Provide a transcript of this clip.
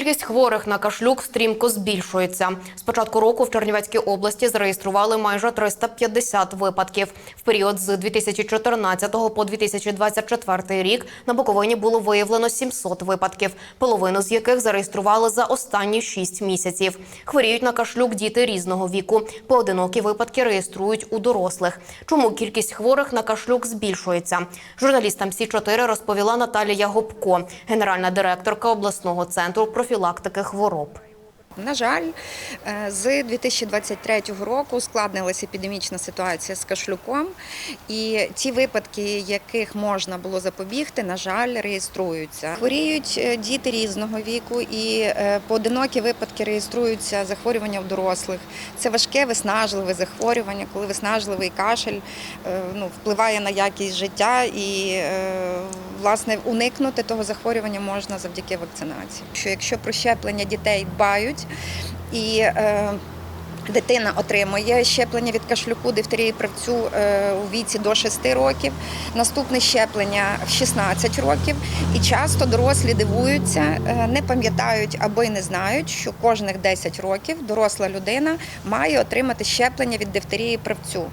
Кількість хворих на кашлюк стрімко збільшується. З початку року в Чернівецькій області зареєстрували майже 350 випадків. В період з 2014 по 2024 рік на Буковині було виявлено 700 випадків, половину з яких зареєстрували за останні 6 місяців. Хворіють на кашлюк діти різного віку. Поодинокі випадки реєструють у дорослих. Чому кількість хворих на кашлюк збільшується? Журналістам Сі 4 розповіла Наталія Гопко, генеральна директорка обласного центру профілактики хвороб. На жаль, е, з 2023 року ускладнилася епідемічна ситуація з кашлюком, і ті випадки, яких можна було запобігти, на жаль, реєструються. Хворіють е, діти різного віку, і е, поодинокі випадки реєструються захворювання в дорослих. Це важке виснажливе захворювання, коли виснажливий кашель ну, впливає на якість життя і власне уникнути того захворювання можна завдяки вакцинації. Що якщо про щеплення дітей дбають і е, Дитина отримує щеплення від кашлюку, дифтерії правцю е, у віці до 6 років. Наступне щеплення в 16 років. І часто дорослі дивуються, е, не пам'ятають або й не знають, що кожних 10 років доросла людина має отримати щеплення від дифтерії правцю.